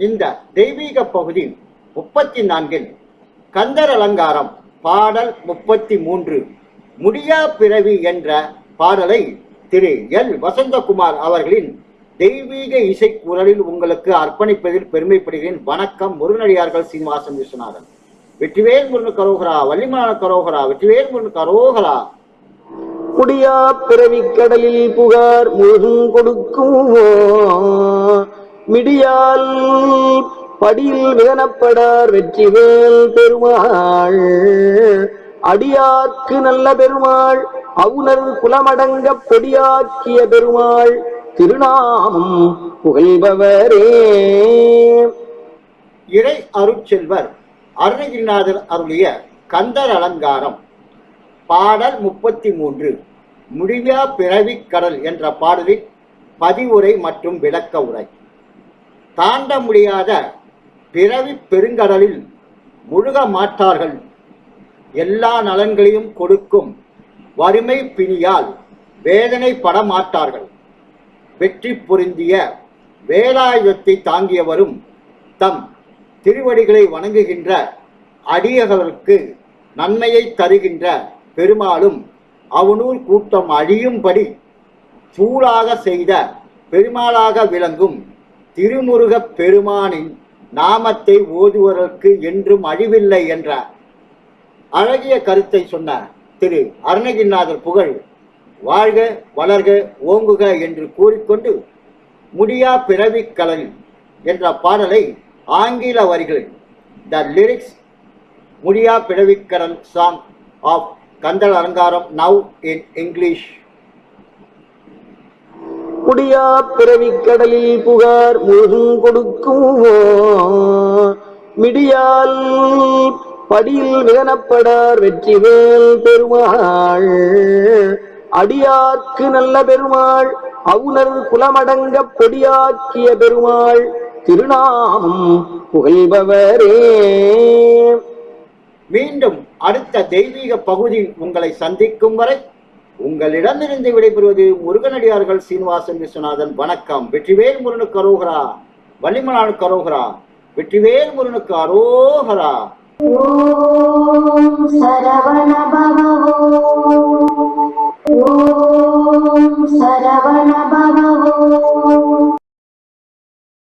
இந்த தெய்வீக பகுதி முப்பத்தி நான்கில் கந்தர் அலங்காரம் பாடல் முப்பத்தி மூன்று முடியா பிறவி என்ற பாடலை திரு எல். வசந்தகுமார் அவர்களின் தெய்வீக இசை குரலில் உங்களுக்கு அர்ப்பணிப்பதில் பெருமைப்படுகிறேன். வணக்கம் முருகனடியார்கள் சீனிவாசன் விஸ்வநாதன். வெற்றிவேல் முருகன் கரோகரா வள்ளிமான கரோகரா வெற்றிவேல் முருகன் கரோகரா. முடியா பிறவிக் கடலில் புகார் முழுதும் கொடுக்கும்? மிடியால் படியில் விதனப்படார் வெற்றிவேல் பெருமாள். அடியார்க்கு நல்ல பெருமாள் அவுணர் குலமடங்க பொடியாக்கிய பெருமாள். திருநாமம் புகழ்பவரே. இறை அருட்செல்வர் அருணகிரிநாதர் அருளிய கந்தர் அலங்காரம். பாடல் முப்பத்தி மூன்று முடிவா பிறவிக் கடல் என்ற பாடலில் பதிவுரை மற்றும் விளக்க உரை. தாண்ட முடியாத பிறவி பெருங்கடலில் முழுக மாட்டார்கள். எல்லா நலன்களையும் கொடுக்கும் வறுமை பிணியால் வேதனை பட மாட்டார்கள். வெற்றி பொருந்திய வேலாயுதத்தை தாங்கியவரும் தம் திருவடிகளை வணங்குகின்ற அடியவர்களுக்கு நன்மையை தருகின்ற பெருமாளும் அவனூர் கூட்டம் அழியும்படி சூழாக செய்த பெருமாளாக விளங்கும் திருமுருகப் பெருமானின் நாமத்தை ஓதுவதற்கு என்றும் அழிவில்லை என்ற அழகிய கருத்தை சொன்ன திரு அருணகிரிநாதர் புகழ் வாழ்க வளர்க ஓங்குக என்று கூறிக்கொண்டு முடியா பிறவிக் கலன் என்ற பாடலை ஆங்கில வரிகளில் த லிரிக்ஸ் முடியா பிடவிக்கரன் சாங் ஆஃப் கந்தல் அலங்காரம் நவ் இன் இங்கிலீஷ் முடியா பிறவிக்கடலில் புகார் முழுதும் கொடுக்கும் மிடியால் படியில் விதனப்படார் வெற்றிவேல் பெருமாள் அடியார்க்கு நல்ல பெருமாள் அவுணர் குலமடங்க பொடியாக்கிய பெருமாள் திருநாமம் புகழ்பவரே. மீண்டும் அடுத்த தெய்வீக பகுதி உங்களை சந்திக்கும் வரை உங்களிடமிருந்து விடைபெறுவது முருகனடியார்கள் சீனிவாசன் விஸ்வநாதன். வணக்கம். வெற்றிவேல் முருகனுக்கு அரோகரா. வள்ளிமலானுக்கு கரோகரா. வெற்றிவேல் முருகனுக்கு அரோகரா. ஓம் சரவண பவ சரவண